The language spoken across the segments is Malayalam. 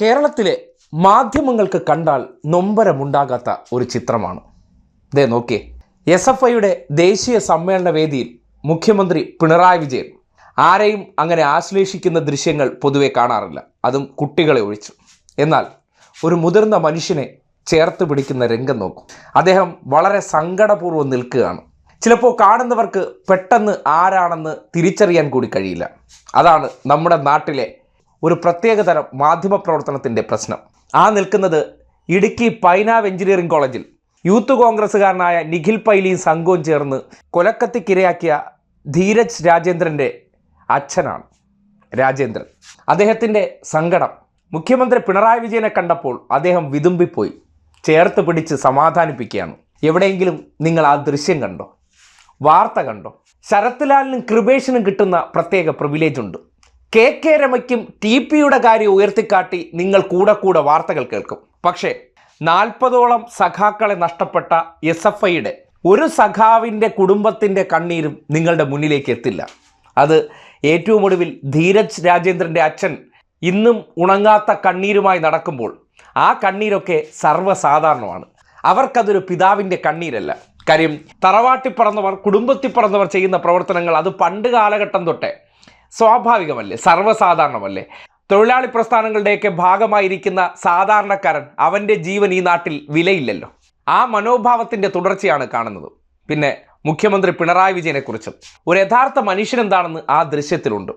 കേരളത്തിലെ മാധ്യമങ്ങൾക്ക് കണ്ടാൽ നൊമ്പരമുണ്ടാകാത്ത ഒരു ചിത്രമാണ്. ദേ നോക്കേ എസ് എഫ് ഐയുടെ ദേശീയ സമ്മേളന വേദിയിൽ മുഖ്യമന്ത്രി പിണറായി വിജയൻ. ആരെയും അങ്ങനെ ആശ്ലേഷിക്കുന്ന ദൃശ്യങ്ങൾ പൊതുവെ കാണാറില്ല. അതും കുട്ടികളെ ഒഴിച്ചു. എന്നാൽ ഒരു മുതിർന്ന മനുഷ്യനെ ചേർത്ത് പിടിക്കുന്ന രംഗം നോക്കും. അദ്ദേഹം വളരെ സങ്കടപൂർവം നിൽക്കുകയാണ്. ചിലപ്പോൾ കാണുന്നവർക്ക് പെട്ടെന്ന് ആരാണെന്ന് തിരിച്ചറിയാൻ കൂടി കഴിയില്ല. അതാണ് നമ്മുടെ നാട്ടിലെ ഒരു പ്രത്യേകതരം മാധ്യമ പ്രവർത്തനത്തിന്റെ പ്രശ്നം. ആ നിൽക്കുന്നത് ഇടുക്കി പൈനാവ് എഞ്ചിനീയറിംഗ് കോളേജിൽ. യൂത്ത് കോൺഗ്രസ്സുകാരനായ നിഖിൽ പൈലിയും സംഘവും ചേർന്ന് കൊലക്കത്തിക്കിരയാക്കിയ ധീരജ് രാജേന്ദ്രന്റെ അച്ഛനാണ് രാജേന്ദ്രൻ. അദ്ദേഹത്തിന്റെ സങ്കടം. മുഖ്യമന്ത്രി പിണറായി വിജയനെ കണ്ടപ്പോൾ അദ്ദേഹം വിതുമ്പിപ്പോയി. ചേർത്ത് പിടിച്ച് സമാധാനിപ്പിക്കുകയാണ്. എവിടെയെങ്കിലും നിങ്ങൾ ആ ദൃശ്യം കണ്ടോ? വാർത്ത കണ്ടോ? ശരത്ലാലിനും കൃപേഷിനും കിട്ടുന്ന പ്രത്യേക പ്രിവിലേജ് ഉണ്ട്. കെ കെ രമയ്ക്കും ടി പിയുടെ കാര്യം ഉയർത്തിക്കാട്ടി നിങ്ങൾ കൂടെ കൂടെ വാർത്തകൾ കേൾക്കും. പക്ഷേ നാൽപ്പതോളം സഖാക്കളെ നഷ്ടപ്പെട്ട എസ് എഫ് ഐയുടെ ഒരു സഖാവിന്റെ കുടുംബത്തിന്റെ കണ്ണീരും നിങ്ങളുടെ മുന്നിലേക്ക് എത്തില്ല. അത് ഏറ്റവും ഒടുവിൽ ധീരജ് രാജേന്ദ്രന്റെ അച്ഛൻ ഇന്നും ഉണങ്ങാത്ത കണ്ണീരുമായി നടക്കുമ്പോൾ ആ കണ്ണീരൊക്കെ സർവസാധാരണമാണ്. അവർക്കതൊരു പിതാവിന്റെ കണ്ണീരല്ല. കാര്യം തറവാട്ടി പറന്നവർ കുടുംബത്തിൽ പറന്നവർ ചെയ്യുന്ന പ്രവർത്തനങ്ങൾ അത് പണ്ട് കാലഘട്ടം തൊട്ടേ സ്വാഭാവികമല്ലേ? സർവസാധാരണമല്ലേ? തൊഴിലാളി പ്രസ്ഥാനങ്ങളുടെയൊക്കെ ഭാഗമായിരിക്കുന്ന സാധാരണക്കാരൻ അവന്റെ ജീവൻ ഈ നാട്ടിൽ വിലയില്ലല്ലോ. ആ മനോഭാവത്തിന്റെ തുടർച്ചയാണ് കാണുന്നത്. പിന്നെ മുഖ്യമന്ത്രി പിണറായി വിജയനെക്കുറിച്ചും ഒരു യഥാർത്ഥ മനുഷ്യനെന്താണെന്ന് ആ ദൃശ്യത്തിലുണ്ട്.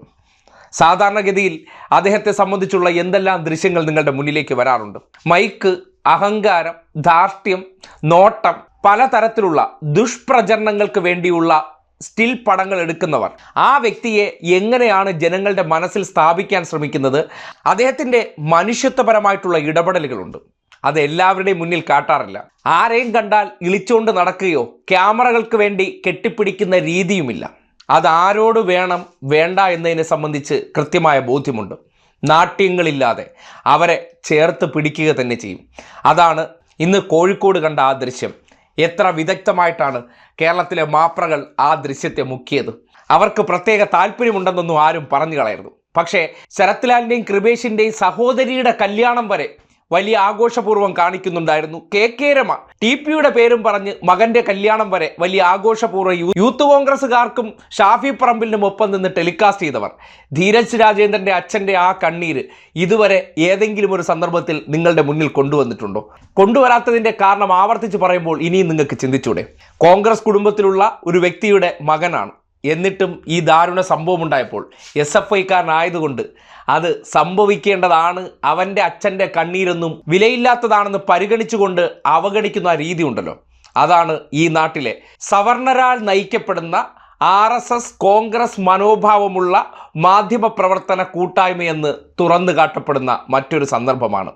സാധാരണഗതിയിൽ അദ്ദേഹത്തെ സംബന്ധിച്ചുള്ള എന്തെല്ലാം ദൃശ്യങ്ങൾ നിങ്ങളുടെ മുന്നിലേക്ക് വരാറുണ്ട്? മൈക്ക് അഹങ്കാരം ധാർഷ്ട്യം നോട്ടം പലതരത്തിലുള്ള ദുഷ്പ്രചരണങ്ങൾക്ക് വേണ്ടിയുള്ള സ്റ്റിൽ പടങ്ങൾ എടുക്കുന്നവർ. ആ വ്യക്തിയെ എങ്ങനെയാണ് ജനങ്ങളുടെ മനസ്സിൽ സ്ഥാപിക്കാൻ ശ്രമിക്കുന്നത്? അദ്ദേഹത്തിന്റെ മനുഷ്യത്വപരമായിട്ടുള്ള ഇടപെടലുകളുണ്ട്. അത് എല്ലാവരുടെയും മുന്നിൽ കാട്ടാറില്ല. ആരെയും കണ്ടാൽ ഇളിച്ചുകൊണ്ട് നടക്കുകയോ ക്യാമറകൾക്ക് വേണ്ടി കെട്ടിപ്പിടിക്കുന്ന രീതിയുമില്ല. അത് ആരോട് വേണം വേണ്ട എന്നതിനെ സംബന്ധിച്ച് കൃത്യമായ ബോധ്യമുണ്ട്. നാട്യങ്ങളില്ലാതെ അവരെ ചേർത്ത് പിടിക്കുക തന്നെ ചെയ്യും. അതാണ് ഇന്ന് കോഴിക്കോട് കണ്ട ആ ദൃശ്യം. എത്ര വിദഗ്ധമായിട്ടാണ് കേരളത്തിലെ മാപ്രകൾ ആ ദൃശ്യത്തെ മുക്കിയത്? അവർക്ക് പ്രത്യേക താല്പര്യമുണ്ടെന്നൊന്നും ആരും പറഞ്ഞു കളയരുത്. പക്ഷേ ശരത്ലാലിന്റെയും കൃപേഷിന്റെയും സഹോദരിയുടെ കല്യാണം വരെ വലിയ ആഘോഷപൂർവം കാണിക്കുന്നുണ്ടായിരുന്നു. കെ കെ രമ ടി പിയുടെ പേരും പറഞ്ഞ് മകന്റെ കല്യാണം വരെ വലിയ ആഘോഷപൂർവം യൂത്ത് കോൺഗ്രസ്സുകാർക്കും ഷാഫി പറമ്പിലിനും ഒപ്പം നിന്ന് ടെലികാസ്റ്റ് ചെയ്തവർ. ധീരജ് രാജേന്ദ്രന്റെ അച്ഛന്റെ ആ കണ്ണീര് ഇതുവരെ ഏതെങ്കിലും ഒരു സന്ദർഭത്തിൽ നിങ്ങളുടെ മുന്നിൽ കൊണ്ടുവന്നിട്ടുണ്ടോ? കൊണ്ടുവരാത്തതിന്റെ കാരണം ആവർത്തിച്ച് പറയുമ്പോൾ ഇനിയും നിങ്ങൾക്ക് ചിന്തിച്ചൂടെ? കോൺഗ്രസ് കുടുംബത്തിലുള്ള ഒരു വ്യക്തിയുടെ മകനാണ്. എന്നിട്ടും ഈ ദാരുണ സംഭവം ഉണ്ടായപ്പോൾ എസ് എഫ് ഐക്കാരനായതുകൊണ്ട് അത് സംഭവിക്കേണ്ടതാണ് അവന്റെ അച്ഛന്റെ കണ്ണീരൊന്നും വിലയില്ലാത്തതാണെന്ന് പരിഗണിച്ചുകൊണ്ട് അവഗണിക്കുന്ന രീതി ഉണ്ടല്ലോ അതാണ് ഈ നാട്ടിലെ സവർണരാൾ നയിക്കപ്പെടുന്ന ആർ എസ് എസ് കോൺഗ്രസ് മനോഭാവമുള്ള മാധ്യമപ്രവർത്തന കൂട്ടായ്മയെന്ന് തുറന്നു കാട്ടപ്പെടുന്ന മറ്റൊരു സന്ദർഭമാണ്.